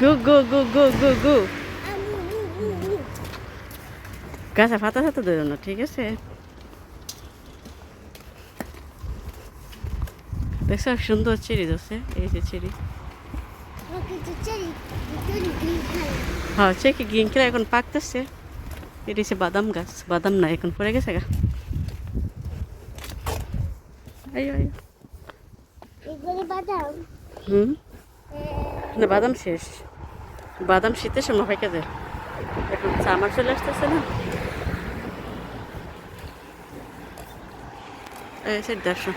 গু গু গু গু গু গু। গাছে ফাতা ফাতা দেবে না ঠিক আছে? দেখছ সুন্দর চিড়ি ধরছে এই যে চিড়ি। হ্যাঁ সে কি গ্রিন খেলা এখন পাকতেছে? এটা হচ্ছে বাদাম গাছ বাদাম না এখন পড়ে গেছে গা। আইও আইও হুম? না বাদাম শেষ। বাদাম শীতের সময় পেকে যায় এখন সামার চলে আসতেছে না? এই দেখো।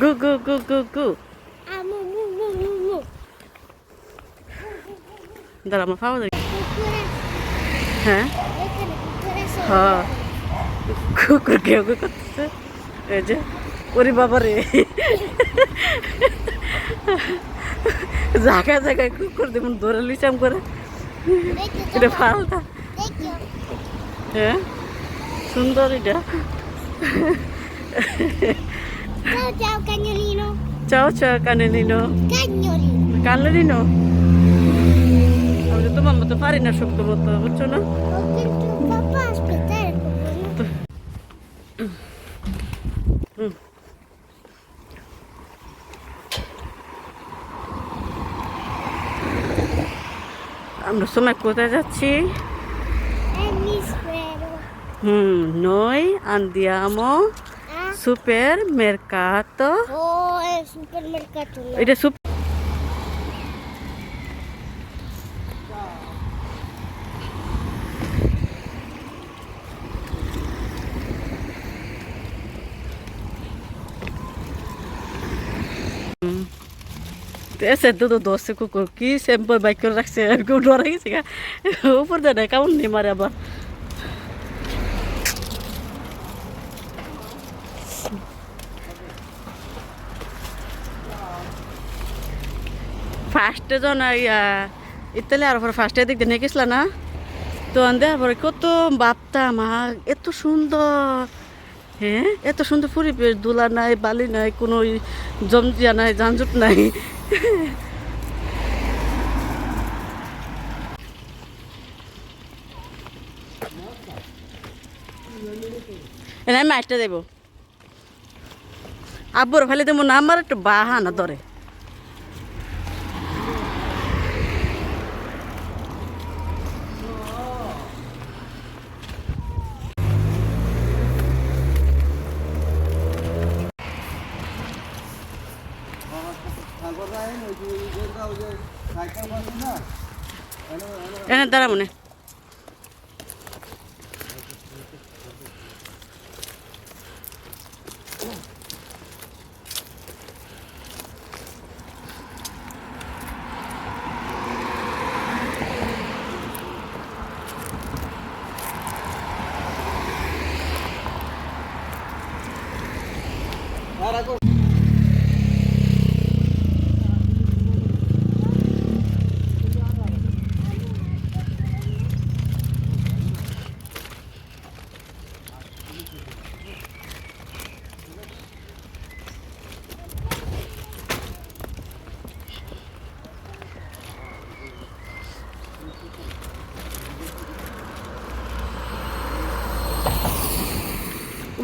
গু গু গু গু গু। দাঁড়া আমার পাওয়া যায়। হ্যাঁ? হ্যাঁ। কুকুর কেউ কেউ করতেছে। এই যে ওরে বাবা রে জায়গায় জায়গায় কুকুর দেখুন ধরে লিচাম করে। এটা ফালটা। হ্যাঁ? সুন্দর এটা। Ciao ciao চাও চাও, কানে নিল। Cagnolino. কানলে নিল? আমি তো তোমার মতো পারি না শক্ত মতো বুঝছ না? আমরা সময় কোথায় যাচ্ছি E mi spero. হুম noi andiamo Ah. supermercato Oh, è il supermercato. No? এটা সুপ এসে দুধ দোষে কুকুর কি শ্যাম্পু বাইক করে রাখছে কেউ ডরে গেছে উপর দেয় কেমন নেই মারে আবার ফার্স্টে ইয়া ইতালি আর পরে ফার্স্টে দিক দিয়ে গেছিল না তো দেওয়ার পরে কত ভাবতাম আহ, এত সুন্দর হ্যাঁ? এত সুন্দর পরিবেশ, দোলা নাই, বালি নাই, কোনো জমজিয়া নাই যানজট নাই। এনে মাছটা দেব। আব্বুর ফেলে দেবো না, আমার একটু বাহানা ধরে। এনে দাঁড়া মনে।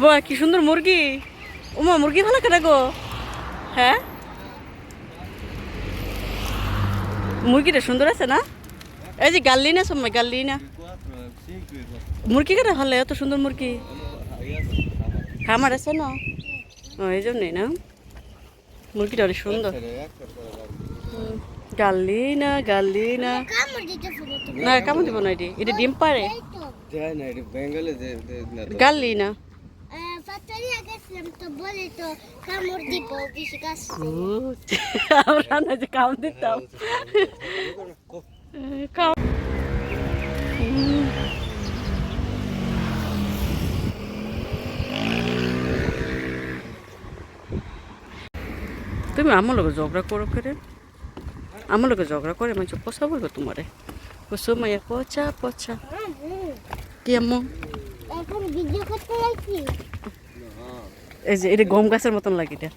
বাহ কি সুন্দর মুরগি। ওমা মুরগি ভালো কেটে গো। হ্যাঁ? মুরগিটা সুন্দর আছে না? এই যে গাল্লি না সময় গাল্লি না? মুরগি কেটে ভালো এত সুন্দর মুরগি। খামার আছে না? ও এই জন্যই না? মুরগিটা অনেক সুন্দর। গাল্লি না গাল্লি না? না কেমন দিব না এটি। এটা ডিম পারে যায় না? এটা বেঙ্গলে যে যে- না তো। camor di pochi si cazzo. ও, আমরা না যে কাম দিতাম কাম তুমি আমার লোক ঝগড়া করো করে। আমার লোক ঝগড়া করে মানে পচা বলব তোমারে। মাইয়া পচা পচা। কি আম্মু? এখন ভিডিও করতে যাচ্ছি। এই যে, এটা গম গাছের মতন লাগে এটা।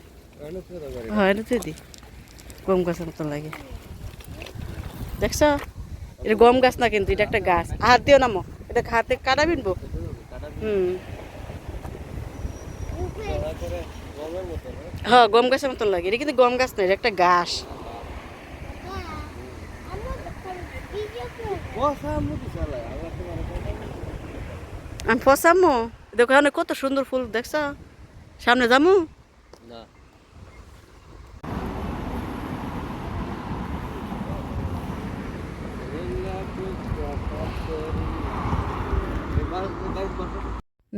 হয় দিদি গম গাছের মতন লাগে। দেখছ? এটা গম গাছ না কিন্তু, এটা একটা গাছ। হাত দিও নামো এটা হাতে কাটা বিনবো? হুম। হ্যাঁ গম গাছের মতন লাগে। এটা কিন্তু গম গাছ না, এটা একটা বলতে আমি ফসামো। দোকানে কত সুন্দর ফুল, দেখছ? সামনে যামু?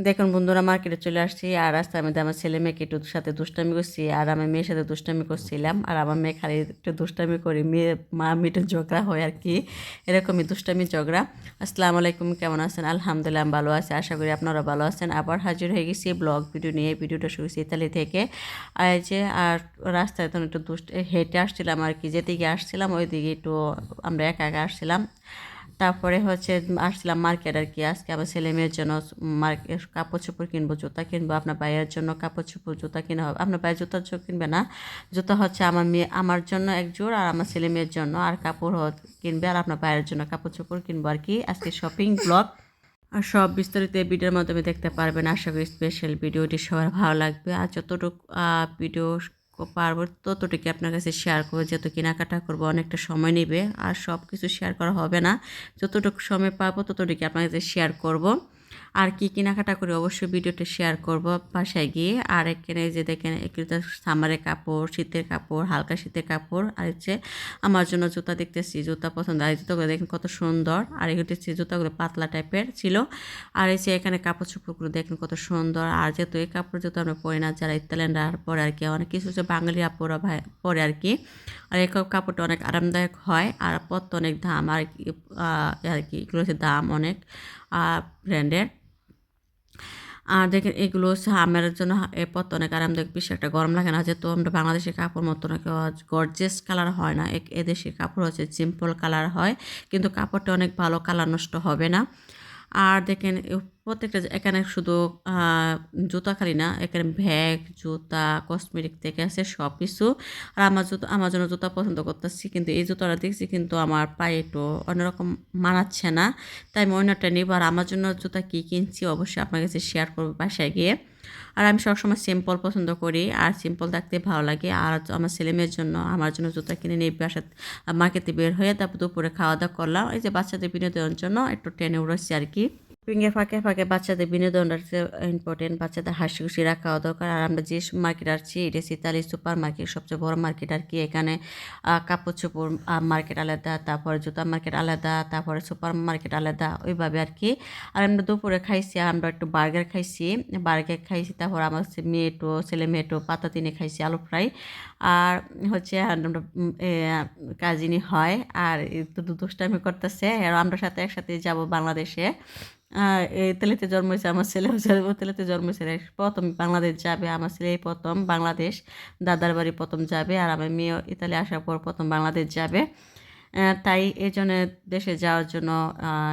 দেখুন বন্ধুরা, মার্কেটে চলে আসছি আর রাস্তার মধ্যে আমার ছেলে মেয়েকে একটু সাথে দুষ্টামি করছি আর আমার মেয়ের সাথে দুষ্টামি করছিলাম আর আমার মেয়ে খালি একটু দুষ্টামি করি মেয়ে, মা, মেয়েটা ঝগড়া হয় আর কি। এরকমই দুষ্টামি, ঝগড়া। আসসালামু আলাইকুম, কেমন আছেন? আলহামদুলিল্লাহ ভালো আছে। আশা করি আপনারা ভালো আছেন। আবার হাজির হয়ে গেছি ব্লগ ভিডিও নিয়ে। ভিডিওটা শুরু ইতালি থেকে। আর যে, আর রাস্তায় তখন একটু দুষ্ট হেঁটে আসছিলাম আর কি। যেদিকে আসছিলাম ওই দিকে একটু আমরা একা একা আসছিলাম। তারপরে হচ্ছে আসছিলাম মার্কেট আর কি। আজকে আমার ছেলে মেয়ের জন্য মার্কেট কাপড় চোপড় কিনবো, জুতা কিনবো, আপনার ভাইয়ের জন্য কাপড় চোপড়, জুতা কিনা হবে। আপনার ভাইয়ের জুতা কিনবে না? জুতা হচ্ছে আমার মেয়ে, আমার জন্য এক জোড় আর আমার ছেলে মেয়ের জন্য আর কাপড় কিনবে আর আপনার ভাইয়ের জন্য কাপড় চোপড় কিনবো আর কি। আজকে শপিং ব্লগ আর সব বিস্তারিত এই ভিডিওর মাধ্যমে দেখতে পারবেন। আশা করি স্পেশাল ভিডিওটি সবার ভালো লাগবে। আর যতটুকু ভিডিও পারব ততটুকু আপনার কাছে শেয়ার করব, যেহেতু কেনাকাটা করব, অনেকটা সময় নেবে আর সব কিছু শেয়ার করা হবে না। যতটুকু সময় পাবো ততটুকু আপনার কাছে শেয়ার করব। আর কি কেনাকাটা করি অবশ্যই ভিডিওটা শেয়ার করব বাসায় গিয়ে। আর এখানে যে দেখেন একটু সামারের কাপড়, শীতের কাপড়, হালকা শীতের কাপড়। আর হচ্ছে আমার জন্য জুতা দেখতেছি, জুতা পছন্দ। আর জুতাগুলো দেখেন কত সুন্দর। আর এগুলো হচ্ছে জুতাগুলো পাতলা টাইপের ছিল। আর এই যে এখানে কাপড় চোপড়গুলো দেখেন কত সুন্দর। আর যেহেতু এই কাপড় জুতো আমরা পরি না, যারা ইতালিয়ানরা পরে আর কি, অনেক কিছু হচ্ছে বাঙালি আপুরা ভাই পরে আর কি। আর এই কাপড়টা অনেক আরামদায়ক হয় আর পথ অনেক দাম। আর কি আর কি, এগুলো হচ্ছে দাম অনেক। ব্র্যান্ডের আর দেখেন এগুলো হচ্ছে হামের জন্য এ অনেক আরামদায়ক বেশি একটা গরম লাগে না, যেহেতু আমরা বাংলাদেশের কাপড় মতো না গর্জেস কালার হয় না। এদেশের কাপড় হচ্ছে সিম্পল কালার হয়, কিন্তু কাপড়টা অনেক ভালো কালার নষ্ট হবে না। আর দেখেন প্রত্যেকটা এখানে শুধু জুতা খালি না, এখানে ব্যাগ, জুতা কসমেটিক থেকে আছে সব কিছু আর আমার জুতো, আমার জন্য জুতা পছন্দ করতেছি, কিন্তু এই জুতোটা দেখছি কিন্তু আমার পায়ে একটু অন্যরকম মানাচ্ছে না। তাই আমি অন্যটা নিব, আর আমার জন্য জুতা কী কিনছি অবশ্যই আপনার কাছে শেয়ার করব বাসায় গিয়ে। আর আমি সবসময় সিম্পল পছন্দ করি। আর সিম্পল থাকতে ভালো লাগে। আর আমার ছেলেমেয়ের জন্য আমার জন্য জুতা কিনে নিয়ে বাসা মার্কেটে বের হয়ে তারপর দুপুরে খাওয়া দাওয়া করলাম। এই যে বাচ্চাদের বিনোদনের জন্য একটু ট্রেনে উড়েছি আর কি। পিঙ্গে ফাঁকে ফাঁকে বাচ্চাদের বিনোদনটা ইম্পর্টেন্ট বাচ্চাদের হাসি খুশি রাখাও দরকার। আর আমরা যে মার্কেট আসছি এটা সিতালি সুপার মার্কেট সবচেয়ে বড় মার্কেট আর কি। এখানে কাপড় চোপড় মার্কেট আলাদা, তারপরে জুতা মার্কেট আলাদা, তারপরে সুপার মার্কেট আলাদা, ওইভাবে আর কি। আর আমরা দুপুরে খাইছি আমরা একটু বার্গার খাইছি। বার্গার খাইছি, তারপর আমার মেয়েটো, ছেলে মেয়েটো পাতা তিনে খাইছি, আলু ফ্রাই। আর হচ্ছে কাজিনি হয়, আর দুষ্টামি করতেছে। আর আমরা সাথে একসাথে যাব বাংলাদেশে। তেলেতে জন্ম হয়েছে আমার ছেলে তেলেতে জন্ম হয়েছে। প্রথম বাংলাদেশ যাবে, আমার ছেলে প্রথম বাংলাদেশ, দাদার বাড়ি প্রথম যাবে, আর আমার মেয়ে ইতালি আসার পর প্রথম বাংলাদেশ যাবে। তাই এই জন্য দেশে যাওয়ার জন্য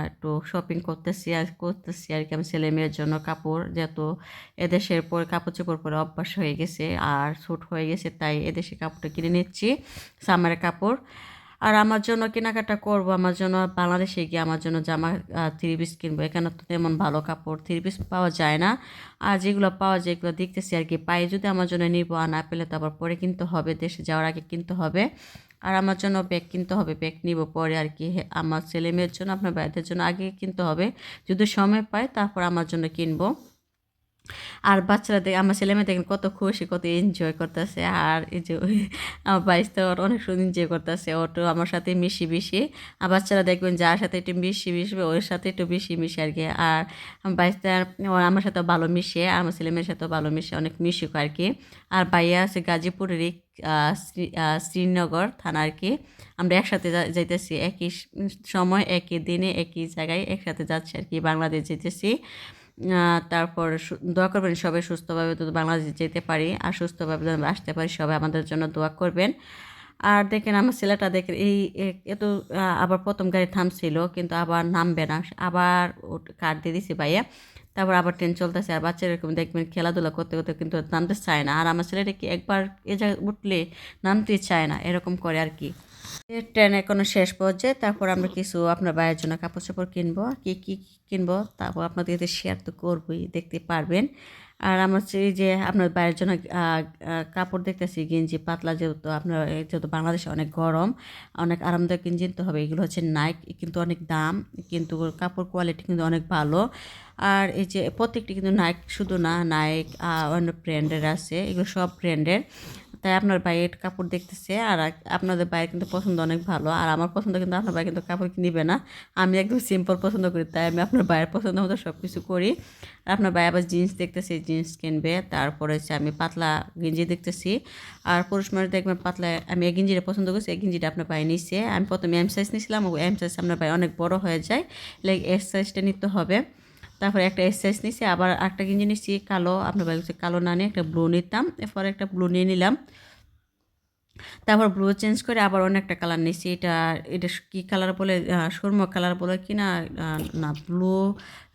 একটু শপিং করতেছি, আর করতেছি আর কি আমি ছেলে মেয়ের জন্য কাপড়, যেহেতু এদেশের পর, কাপড় চোপড় পরে অভ্যাস হয়ে গেছে, আর স্যুট হয়ে গেছে, তাই এদেশে কাপড়টা কিনে নিচ্ছি সামারের কাপড়। আর আমার জন্য কেনাকাটা করব, আমার জন্য বাংলাদেশে গিয়ে আমার জন্য জামা থ্রি পিস কিনবো। এখানে তো তেমন ভালো কাপড় থ্রি পিস পাওয়া যায় না। আর যেগুলো পাওয়া যায় এগুলো দেখতেছি আর কি। পায়ে যদি আমার জন্য নিবো, আর না পেলে তারপর পরে কিনতে হবে, দেশে যাওয়ার আগে কিনতে হবে। আর আমার জন্য ব্যাগ কিনতে হবে ব্যাগ নিব পরে আর কি। আমার ছেলে মেয়ের জন্য, আপনার ভাইদের জন্য আগে কিনতে হবে। যদি সময় পাই তারপর আমার জন্য কিনবো। আর বাচ্চারা দেখ আমার ছেলে মেয়ে দেখেন কত খুশি কত এনজয় করতেছে। আর এই যে আমার বাইশ তো ওর অনেক সুন্দর এনজয় করতেছে। ও তো আমার সাথে মিশি মিশি। আর বাচ্চারা দেখবেন যার সাথে একটু মিশি মিশবে ওর সাথে একটু বেশি মিশি আর কি। আর আমার বাইশটা ও আমার সাথে ভালো মিশে আর আমার ছেলে মেয়ের সাথেও ভালো মিশে অনেক মিশুক আর কি। আর বাইয়া আছে আহ, শ্রীনগর থানা আর কি। আমরা একসাথে যাইতেছি একই সময় একই দিনে একই জায়গায় একসাথে যাচ্ছি আর কি বাংলাদেশ যেতেছি তারপর দোয়া করবেন সবাই সুস্থভাবে বাংলাদেশ যেতে পারি আর সুস্থভাবে আসতে পারি, সবাই আমাদের জন্য দোয়া করবেন। আর দেখেন আমার ছেলেটা দেখেন, এই এত আবার প্রথম গাড়ি থামছিল, কিন্তু আবার নামবে না। আবার কার্ড দিয়ে দিছি ভাইয়া। তারপর আবার ট্রেন চলতেছে, আর বাচ্চারা এরকম দেখবেন খেলাধুলা করতে করতে কিন্তু নামতে চায় না। আর আমার ছেলেটা কি একবার এ জায়গায় উঠলে নামতে চায় না, এরকম করে আর কি। ট্রেন এখনও শেষ পর্যায়ে, তারপর আমরা কিছু আপনার বাইরের জন্য কাপড় চোপড় কিনবো, কি কি কিনবো, তারপর আপনাদের শেয়ার তো করবোই, দেখতে পারবেন। আর আমার এই যে আপনার বাইরের জন্য কাপড় দেখতেছি, গেঞ্জি পাতলা যেহেতু আপনার যেহেতু বাংলাদেশে অনেক গরম, অনেক আরামদায়ক গেঞ্জি নিতে হবে, এগুলো হচ্ছে নাইক কিন্তু অনেক দাম, কিন্তু কাপড় কোয়ালিটি কিন্তু অনেক ভালো। আর এই যে প্রত্যেকটি কিন্তু নাইক শুধু না নাইক অন্য ব্র্যান্ডের আছে, এগুলো সব ব্র্যান্ডের তাই আপনার ভাইয়ের কাপড় দেখতেছে আর আপনাদের ভাইয়ের কিন্তু পছন্দ অনেক ভালো। আর আমার পছন্দ কিন্তু আপনার ভাই কিন্তু কাপড় কিনবে না। আমি একদম সিম্পল পছন্দ করি, তাই আমি আপনার ভাইয়ের পছন্দ মতো সব কিছু করি। আর আপনার ভাই আবার জিন্স দেখতেছে জিন্স কিনবে। তারপরে হচ্ছে আমি পাতলা গেঞ্জি দেখতেছি। আর পুরুষ মানুষ দেখবেন পাতলা, আমি এই গেঞ্জিটা পছন্দ করছি, এই গেঞ্জিটা আপনার ভাই নিচ্ছে আমি প্রথমে এম সাইজ নিয়েছিলাম এম সাইজ আপনার ভাই অনেক বড় হয়ে যায়। লাইক এস সাইজটা নিতে হবে। তারপরে একটা এক্সারসাইজ নিয়েছি আবার একটা গেঞ্জি নিয়েছি কালো, আপনার বাড়ি কালো না নিয়ে একটা ব্লু নিতাম, এরপরে একটা ব্লু নিয়ে নিলাম। তারপর ব্লু চেঞ্জ করে আবার অন্য একটা কালার নিয়েছি এটা এটা কী কালার বলে সুরমা কালার বলে কি না না, ব্লু,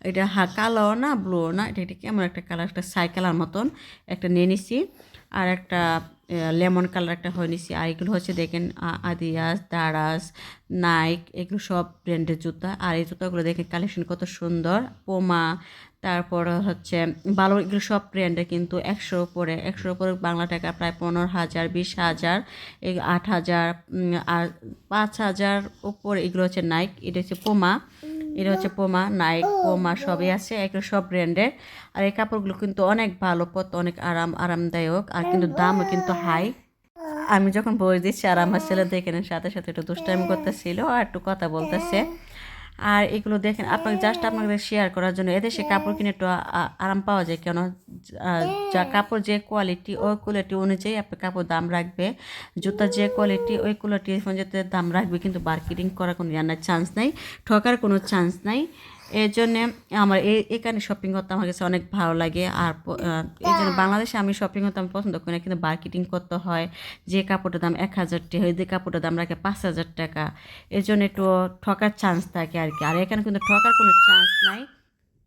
এটা হা, কালো না, ব্লু না, এটা এটা কেমন একটা কালার, একটা সাই কালার মতন একটা নিয়ে নিছি। আর একটা লেমন কালার একটা হয়ে নিছি। আর এগুলো হচ্ছে দেখেন আদিয়াস, দারাস, নাইক, এগুলো সব ব্র্যান্ডের জুতা। আর এই জুতাগুলো দেখেন কালেকশন কত সুন্দর। পোমা, তারপর হচ্ছে ভালো এগুলো সব ব্র্যান্ডের কিন্তু একশোর উপরে একশোর উপরে বাংলা টাকা প্রায় পনেরো হাজার, বিশ হাজার আট হাজার আর পাঁচ হাজার উপরে এগুলো হচ্ছে নাইক, এটা হচ্ছে পোমা। এটা হচ্ছে পোমা নাইক পোমা সবই আছে, এগুলো সব ব্র্যান্ডের আর এই কাপড়গুলো কিন্তু অনেক ভালো পথ অনেক আরাম, আরামদায়ক, আর কিন্তু দামও কিন্তু হাই আমি যখন বই দিচ্ছি আর আমার ছেলে দেখেন সাথে সাথে একটু দুষ্টাইম করতেছিল, আর একটু কথা বলতেছে। আর এগুলো দেখেন, আপনাকে জাস্ট আপনাদের শেয়ার করার জন্য। এদেশে কাপড় কিনে একটু আরাম পাওয়া যায় কেন? যা কাপড় যে কোয়ালিটি ওই কোয়ালিটি অনুযায়ী আপনার কাপড় দাম রাখবে। জুতা যে কোয়ালিটি ওই কোয়ালিটি অনুযায়ী দাম রাখবে, কিন্তু মার্কেটিং করার কোনো জানার চান্স নাই, ঠকার কোনো চান্স নাই। এই জন্যে আমার এই এখানে শপিং করতে আমার কাছে অনেক ভালো লাগে। আর এই জন্য বাংলাদেশে আমি শপিং করতে আমি পছন্দ করি না কিন্তু মার্কেটিং করতে হয়। যে কাপড়টার দাম এক হাজার টাকা যে কাপড়টার দাম রাখে পাঁচ হাজার টাকা। এই জন্য একটু ঠকার চান্স থাকে আর কি। আর এখানে কিন্তু ঠকার কোনো চান্স নাই।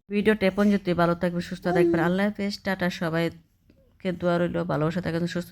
ভিডিওটা পর্যন্ত ভালো থাকবে সুস্থ থাকবেন। আল্লাহ হাফেজ। টাটা। সবাইকে দোয়া রইল। ভালোবাসা থাকবেন সুস্থ